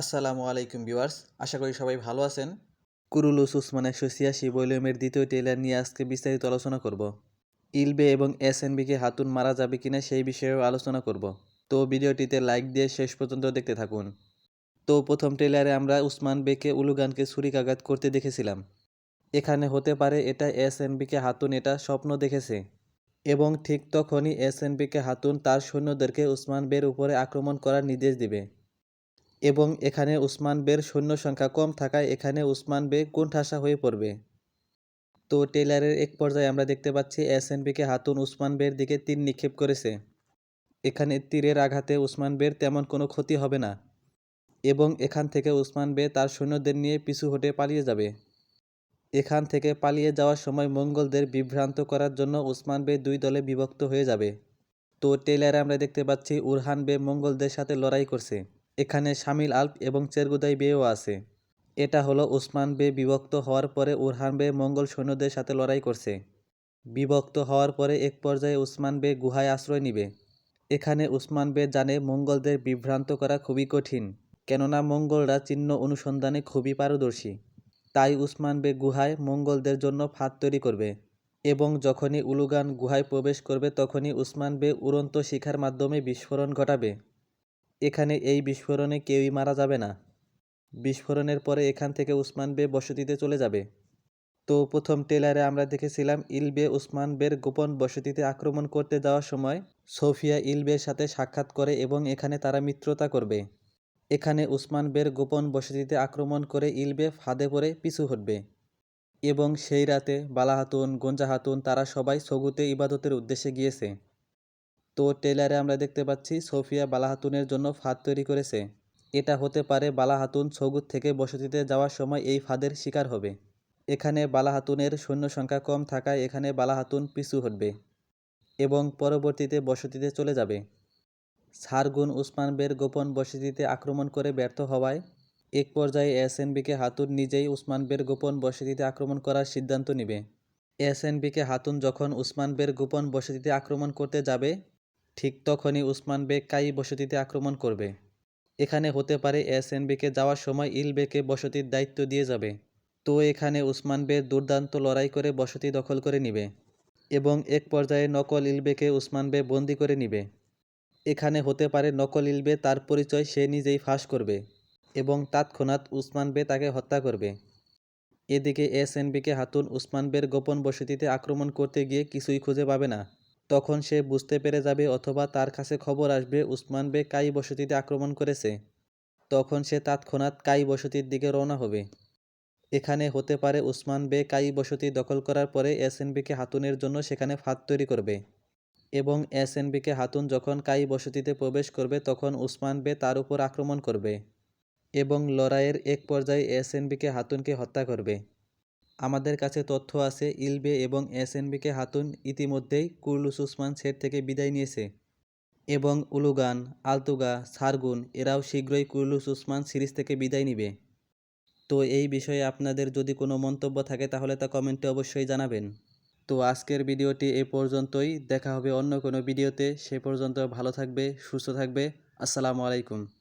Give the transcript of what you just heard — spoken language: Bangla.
আসসালামু আলাইকুম ভিউয়ার্স, আশা করি সবাই ভালো আছেন। কুরুলুস উসমান একশো ছিয়াশি ভলিউমের দ্বিতীয় টেলার নিয়ে আজকে বিস্তারিত আলোচনা করব। ইলবে এবং এস কে হাতুন মারা যাবে কিনা সেই বিষয়েও আলোচনা করব। তো ভিডিওটিতে লাইক দিয়ে শেষ পর্যন্ত দেখতে থাকুন। তো প্রথম ট্রেলারে আমরা উসমান বেকে উলুগানকে ছুরিকাঘাত করতে দেখেছিলাম। এখানে হতে পারে এটা এস কে হাতুন, এটা স্বপ্ন দেখেছে। এবং ঠিক তখনই এস কে হাতুন তার সৈন্যদেরকে উসমান বের উপরে আক্রমণ করার নির্দেশ দিবে। এবং এখানে উসমান বের সৈন্য সংখ্যা কম থাকায় এখানে উসমান বে কোণঠাসা হয়ে পড়বে। তো টেলারের এক পর্যায়ে আমরা দেখতে পাচ্ছি এসএনবিকে হাতুন উসমান বের দিকে তীর নিক্ষেপ করেছে। এখানে তীরের আঘাতে উসমান বের তেমন কোনো ক্ষতি হবে না এবং এখান থেকে উসমান বে তার সৈন্যদের নিয়ে পিছু হটে পালিয়ে যাবে। এখান থেকে পালিয়ে যাওয়ার সময় মঙ্গলদের বিভ্রান্ত করার জন্য উসমান বে দুই দলে বিভক্ত হয়ে যাবে। তো টেলারে আমরা দেখতে পাচ্ছি উরহান বে মঙ্গলদের সাথে লড়াই করছে। এখানে শামিল আল্প এবং চেরগুদাই বেও আছে। এটা হলো উসমান বে বিভক্ত হওয়ার পরে উরহান বে মঙ্গল সৈন্যদের সাথে লড়াই করছে। বিভক্ত হওয়ার পরে এক পর্যায়ে উসমান বে গুহায় আশ্রয় নিবে। এখানে উসমান বে জানে মঙ্গলদের বিভ্রান্ত করা খুবই কঠিন, কেননা মঙ্গলরা চিহ্ন অনুসন্ধানে খুবই পারদর্শী। তাই উসমান বে গুহায় মঙ্গলদের জন্য ফাঁদ তৈরি করবে এবং যখনই উলুগান গুহায় প্রবেশ করবে তখনই উসমান বে উড়ন্ত শিখার মাধ্যমে বিস্ফোরণ ঘটাবে। এখানে এই বিস্ফোরণে কেউই মারা যাবে না। বিস্ফোরণের পরে এখান থেকে উসমান বে বসতিতে চলে যাবে। তো প্রথম টেলারে আমরা দেখেছিলাম ইলবে উসমান বের গোপন বসতিতে আক্রমণ করতে যাওয়ার সময় সোফিয়া ইলবের সাথে সাক্ষাৎ করে এবং এখানে তারা মিত্রতা করবে। এখানে উসমান বের গোপন বসতিতে আক্রমণ করে ইলবে ফাঁদে পড়ে পিছু হটবে। এবং সেই রাতে বালা হাতুন গঞ্জা হাতুন তারা সবাই সগুতে ইবাদতের উদ্দেশ্যে গিয়েছে। তো টেলারে আমরা দেখতে পাচ্ছি সোফিয়া বালাহাতুনের জন্য ফাঁদ তৈরি করেছে। এটা হতে পারে বালাহাতুন ছগুত থেকে বসতিতে যাওয়ার সময় এই ফাঁদের শিকার হবে। এখানে বালাহাতুনের সৈন্য সংখ্যা কম থাকায় এখানে বালাহাতুন পিছু হটবে এবং পরবর্তীতে বসতিতে চলে যাবে। সারগুন উসমান বের গোপন বসতিতে আক্রমণ করে ব্যর্থ হওয়ায় এক পর্যায়ে এসএনবিকে হাতুন নিজেই উসমান বের গোপন বসতিতে আক্রমণ করার সিদ্ধান্ত নেবে। এসএনবিকে হাতুন যখন উসমান বের গোপন বসতিতে আক্রমণ করতে যাবে ঠিক তখনই উসমান বেগ কাই বসতিতে আক্রমণ করবে। এখানে হতে পারে এসএনবিকে যাওয়ার সময় ইলবেকে বসতির দায়িত্ব দিয়ে যাবে। তো এখানে উসমান বে দুর্দান্ত লড়াই করে বসতি দখল করে নিবে এবং এক পর্যায়ে নকল ইলবেকে উসমান বে বন্দি করে নিবে। এখানে হতে পারে নকল ইলবে তার পরিচয় সে নিজেই ফাঁস করবে এবং তৎক্ষণাৎ উসমান বে তাকে হত্যা করবে। এদিকে এস এসএনবিকে হাতুন উসমান বের গোপন বসতিতে আক্রমণ করতে গিয়ে কিছুই খুঁজে পাবে না। তখন সে বুঝতে পেরে যাবে অথবা তার কাছে খবর আসবে, উসমান বে কাই বসতিতে আক্রমণ করেছে। তখন সে তৎক্ষণাৎ কাই বসতির দিকে রওনা হবে। এখানে হতে পারে উসমান বে কাই বসতি দখল করার পরে এসএনবিকে হাতুনের জন্য সেখানে ফাঁদ তৈরি করবে। এবং এসএনবিকে হাতুন যখন কাই বসতিতে প্রবেশ করবে, তখন উসমান বে তার উপর আক্রমণ করবে। এবং লড়াইয়ের এক পর্যায়ে এসএনবিকে হাতুনকে হত্যা করবে। আমাদের কাছে তথ্য আছে, ইলবে এবং এসএনবিকে হাতুন ইতিমধ্যেই কুরলুস উসমান সেট থেকে বিদায় নিয়েছে। এবং উলুগান, আলতুগা, সারগুন এরাও শীঘ্রই কুরলুস উসমান সিরিজ থেকে বিদায় নিবে। তো এই বিষয়ে আপনাদের যদি কোনো মন্তব্য থাকে তাহলে তা কমেন্টে অবশ্যই জানাবেন। তো আজকের ভিডিওটি এ পর্যন্তই। দেখা হবে অন্য কোনো ভিডিওতে। সে পর্যন্ত ভালো থাকবে, সুস্থ থাকবে। আসসালামু আলাইকুম।